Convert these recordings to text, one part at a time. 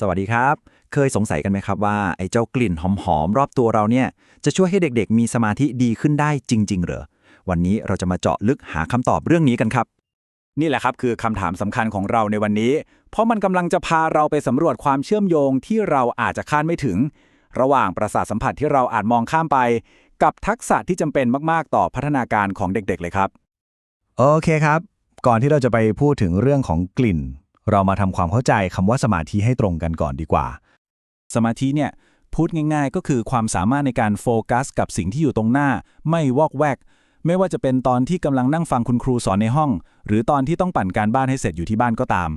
สวัสดีครับ เคยสงสัยกันไหมครับว่าไอ้เจ้ากลิ่นหอมๆ รอบตัวเราเนี่ยจะช่วยให้เด็กๆ มีสมาธิดีขึ้นได้จริง ๆ เหรอ วันนี้เราจะมาเจาะลึกหาคำตอบเรื่องนี้กันครับ นี่แหละครับคือคำถามสำคัญของเราในวันนี้ เพราะมันกำลังจะพาเราไปสำรวจความเชื่อมโยงที่เราอาจจะคาดไม่ถึง ระหว่างประสาทสัมผัสที่เราอาจมองข้ามไป กับทักษะที่จำเป็นมากๆ ต่อพัฒนาการของเด็กๆ เลยครับ โอเคครับ ก่อนที่เราจะไปพูดถึงเรื่องของกลิ่น เรามาทำความเข้าใจคำว่าสมาธิให้ตรงกันก่อนดีกว่า สมาธิเนี่ยพูดง่าย ๆ ก็คือความสามารถในการโฟกัส กับสิ่งที่อยู่ตรงหน้า ไม่วอกแวก ไม่ว่าจะเป็นตอนที่กำลังนั่งฟังคุณครูสอนในห้อง หรือตอนที่ต้องปั่นการบ้านให้เสร็จอยู่ที่บ้านก็ตาม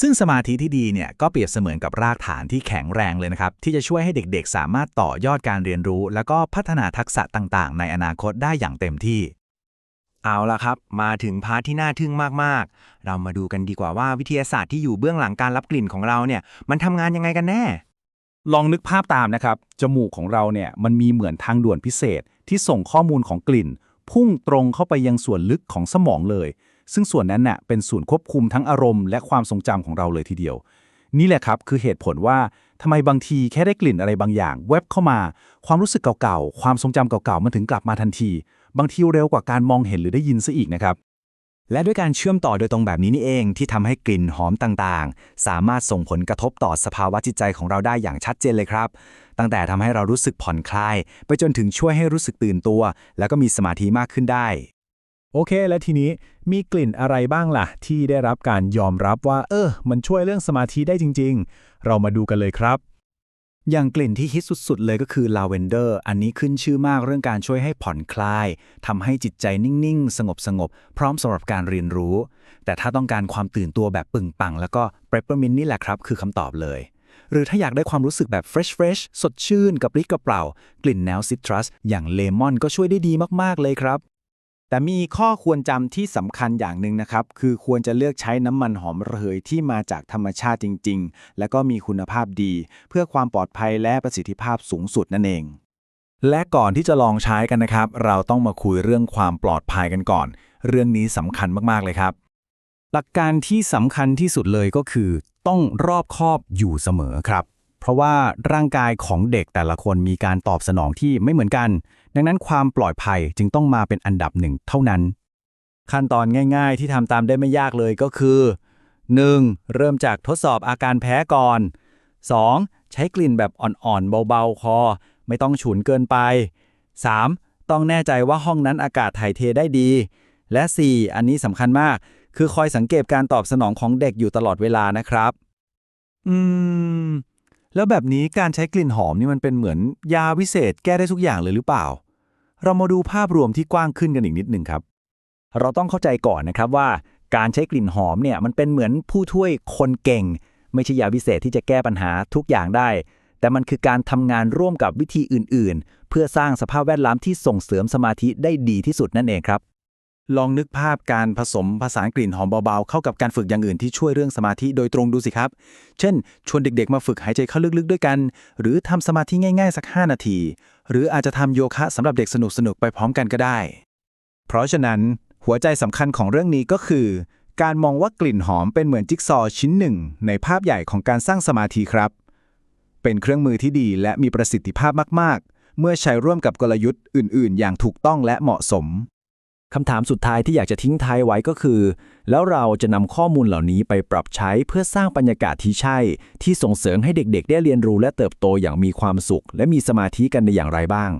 ซึ่งสมาธิที่ดีเนี่ยก็เปรียบเสมือนกับรากฐานที่แข็งแรงเลยนะครับ ที่จะช่วยให้เด็กๆ สามารถต่อยอดการเรียนรู้ แล้วก็พัฒนาทักษะต่างๆ ในอนาคตได้อย่างเต็มที่ เอาละครับ มาถึงพาร์ทที่น่าทึ่งมาก ๆ เรามาดูกันดีกว่าว่าวิทยาศาสตร์ที่อยู่เบื้องหลังการรับกลิ่นของเราเนี่ย มันทำงานยังไงกันแน่ ลองนึกภาพตามนะครับ จมูกของเราเนี่ยมันมีเหมือนทางด่วนพิเศษที่ส่งข้อมูลของกลิ่น พุ่งตรงเข้าไปยังส่วนลึกของสมองเลย ซึ่งส่วนนั้นน่ะเป็นศูนควบคุมทั้งอารมณ์และความทรงจำของเราเลยทีเดียว นี่แหละครับคือเหตุผลว่าทำไมบางทีแค่ได้กลิ่นอะไรบางอย่างแวบเข้ามา ความรู้สึกเก่าๆความทรงจำเก่าๆมันถึงกลับมาทันที บางทีเร็วกว่าการมองเห็นหรือได้ยินซะอีกนะครับ และด้วยการเชื่อมต่อโดยตรงแบบนี้นี่เองที่ทำให้กลิ่นหอมต่างๆ สามารถส่งผลกระทบต่อสภาวะจิตใจของเราได้อย่างชัดเจนเลยครับ ตั้งแต่ทำให้เรารู้สึกผ่อนคลาย ไปจนถึงช่วยให้รู้สึกตื่นตัว แล้วก็มีสมาธิมากขึ้นได้โอเค และทีนี้มีกลิ่นอะไรบ้างล่ะ ที่ได้รับการยอมรับว่า เออ มันช่วยเรื่องสมาธิได้จริง ๆ เรามาดูกันเลยครับ อย่างกลิ่นที่ฮิตสุดๆ เลยก็คือลาเวนเดอร์ อันนี้ขึ้นชื่อมากเรื่องการช่วยให้ผ่อนคลายทำให้จิตใจนิ่งๆ สงบๆ พร้อมสำหรับการเรียนรู้ แต่ถ้าต้องการความตื่นตัวแบบปึงปัง แล้วก็เปปเปอร์มินนี่แหละครับ คือคำตอบเลย หรือถ้าอยากได้ความรู้สึกแบบเฟรชเฟรชสดชื่น กับรี้กระเปร่ากลิ่นแนวซิตรัสอย่างเลมอนก็ช่วยได้ดีมากๆเลยครับ แต่มีข้อควรจำที่สำคัญอย่างหนึ่งนะครับ คือควรจะเลือกใช้น้ำมันหอมระเหยที่มาจากธรรมชาติจริง ๆ และก็มีคุณภาพดี เพื่อความปลอดภัยและประสิทธิภาพสูงสุดนั่นเอง และก่อนที่จะลองใช้กันนะครับ เราต้องมาคุยเรื่องความปลอดภัยกันก่อน เรื่องนี้สำคัญมากๆเลยครับ หลักการที่สำคัญที่สุดเลยก็คือ ต้องรอบคอบอยู่เสมอครับ เพราะว่าร่างกายของเด็กแต่ละคนมีการตอบสนองที่ไม่เหมือนกัน ดังนั้นความปลอดภัยจึงต้องมาเป็นอันดับหนึ่งเท่านั้น ขั้นตอนง่าย ๆ ที่ทำตามได้ไม่ยากเลยก็คือ 1. เริ่มจากทดสอบอาการแพ้ก่อน 2. ใช้กลิ่นแบบอ่อนๆเบาๆ คอ ไม่ต้องฉุนเกินไป 3. ต้องแน่ใจว่าห้องนั้นอากาศถ่ายเทได้ดี และ 4. อันนี้สำคัญมาก คือคอยสังเกตการตอบสนองของเด็กอยู่ตลอดเวลานะครับ อืม แล้วแบบนี้การใช้กลิ่นหอมนี่มันเป็นเหมือนยาวิเศษแก้ได้ทุกอย่างเลยหรือเปล่า เรามาดูภาพรวมที่กว้างขึ้นกันอีกนิดหนึ่งครับ เราต้องเข้าใจก่อนนะครับว่า การใช้กลิ่นหอมเนี่ยมันเป็นเหมือนผู้ช่วยคนเก่ง ไม่ใช่ยาวิเศษที่จะแก้ปัญหาทุกอย่างได้ แต่มันคือการทำงานร่วมกับวิธีอื่น ๆ เพื่อสร้างสภาพแวดล้อมที่ส่งเสริมสมาธิได้ดีที่สุดนั่นเองครับ ลองนึกภาพการผสมผสานกลิ่นหอมเบาๆ เข้ากับการฝึกอย่างอื่นที่ช่วยเรื่องสมาธิโดยตรงดูสิครับ เช่น ชวนเด็กๆ มาฝึกหายใจเข้าลึกๆ ด้วยกัน หรือทำสมาธิง่ายๆ สัก 5 นาที หรืออาจจะทำโยคะสำหรับเด็กสนุกๆ ไปพร้อมกันก็ได้ เพราะฉะนั้น หัวใจสำคัญของเรื่องนี้ก็คือ การมองว่ากลิ่นหอมเป็นเหมือนจิ๊กซอว์ชิ้นหนึ่ง ในภาพใหญ่ของการสร้างสมาธิครับ เป็นเครื่องมือที่ดีและมีประสิทธิภาพมาก ๆ เมื่อใช้ร่วมกับกลยุทธ์อื่น ๆ อย่างถูกต้องและเหมาะสม คำถามสุดท้ายที่อยากจะทิ้งท้ายไว้ก็คือ แล้วเราจะนำข้อมูลเหล่านี้ไปปรับใช้เพื่อสร้างบรรยากาศที่ใช่ ที่ส่งเสริมให้เด็กๆ ได้เรียนรู้และเติบโตอย่างมีความสุข และมีสมาธิกันในอย่างไรบ้าง